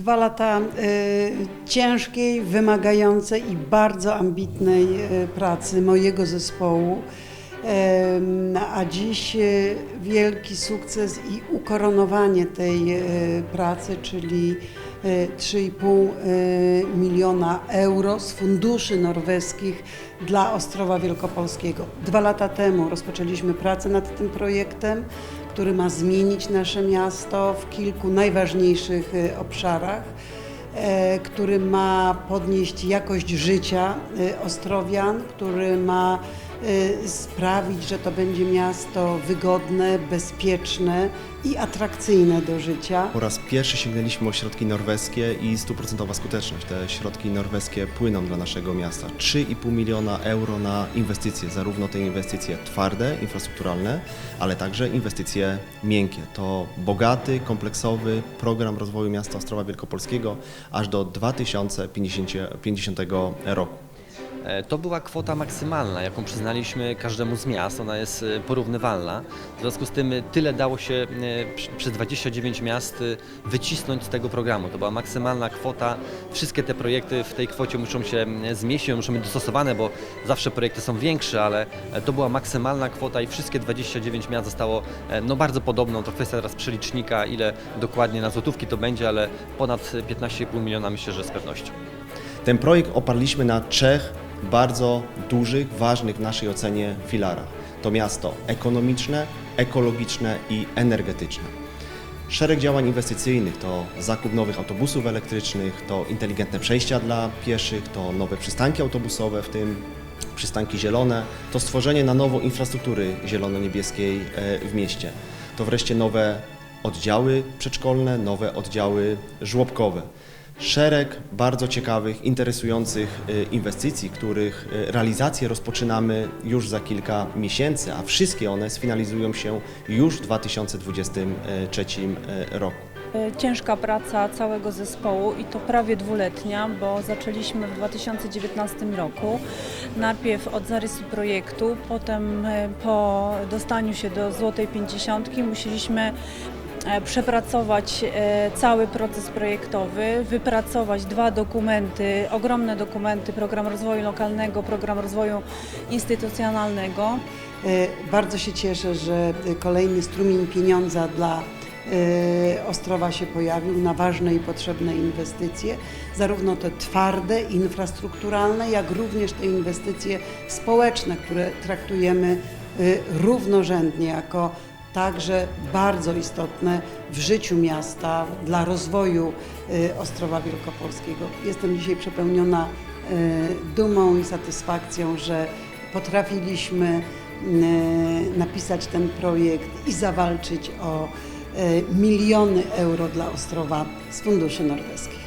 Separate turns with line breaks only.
Dwa lata y, ciężkiej, wymagającej i bardzo ambitnej y, pracy mojego zespołu. A dziś y, wielki sukces i ukoronowanie tej pracy, czyli 3,5 y, miliona euro z funduszy norweskich dla Ostrowa Wielkopolskiego. Dwa lata temu rozpoczęliśmy pracę nad tym projektem, który ma zmienić nasze miasto w kilku najważniejszych y, obszarach e, który ma podnieść jakość życia Ostrowian, który ma sprawić, że to będzie miasto wygodne, bezpieczne i atrakcyjne do życia.
Po raz pierwszy sięgnęliśmy o środki norweskie i stuprocentowa skuteczność. Te środki norweskie płyną dla naszego miasta. 3,5 miliona euro na inwestycje, zarówno te inwestycje twarde, infrastrukturalne, ale także inwestycje miękkie. To bogaty, kompleksowy program rozwoju miasta Ostrowa Wielkopolskiego aż do 2050 roku.
E, To była kwota maksymalna, jaką przyznaliśmy każdemu z miast. Ona jest e, porównywalna. W związku z tym e, tyle dało się przez 29 miast wycisnąć z tego programu. To była maksymalna kwota. Wszystkie te projekty w tej kwocie muszą się zmieścić, muszą być dostosowane, bo zawsze projekty są większe, ale to była maksymalna kwota i wszystkie 29 miast zostało no, bardzo podobną. To kwestia teraz przelicznika, ile dokładnie na złotówki to będzie, ale ponad 15,5 miliona myślę, że z pewnością.
Ten projekt oparliśmy na trzech bardzo dużych, ważnych w naszej ocenie filarach. To miasto ekonomiczne, ekologiczne i energetyczne. Szereg działań inwestycyjnych to zakup nowych autobusów elektrycznych, to inteligentne przejścia dla pieszych, to nowe przystanki autobusowe, w tym przystanki zielone, to stworzenie na nowo infrastruktury zielono-niebieskiej e, w mieście. To wreszcie nowe oddziały przedszkolne, nowe oddziały żłobkowe. Szereg bardzo ciekawych, interesujących e, inwestycji, których e, realizację rozpoczynamy już za kilka miesięcy, a wszystkie one sfinalizują się już w 2023 e, roku.
E, Ciężka praca całego zespołu i to prawie dwuletnia, bo zaczęliśmy w 2019 roku. Najpierw od zarysu projektu, potem e, po dostaniu się do Złotej Pięćdziesiątki musieliśmy przepracować e, cały proces projektowy, wypracować dwa dokumenty, ogromne dokumenty, program rozwoju lokalnego, program rozwoju instytucjonalnego.
E, Bardzo się cieszę, że e, kolejny strumień pieniądza dla e, Ostrowa się pojawił na ważne i potrzebne inwestycje, zarówno te twarde, infrastrukturalne, jak również te inwestycje społeczne, które traktujemy e, równorzędnie jako także bardzo istotne w życiu miasta dla rozwoju e, Ostrowa Wielkopolskiego. Jestem dzisiaj przepełniona e, dumą i satysfakcją, że potrafiliśmy e, napisać ten projekt i zawalczyć o miliony euro dla Ostrowa z funduszy norweskich.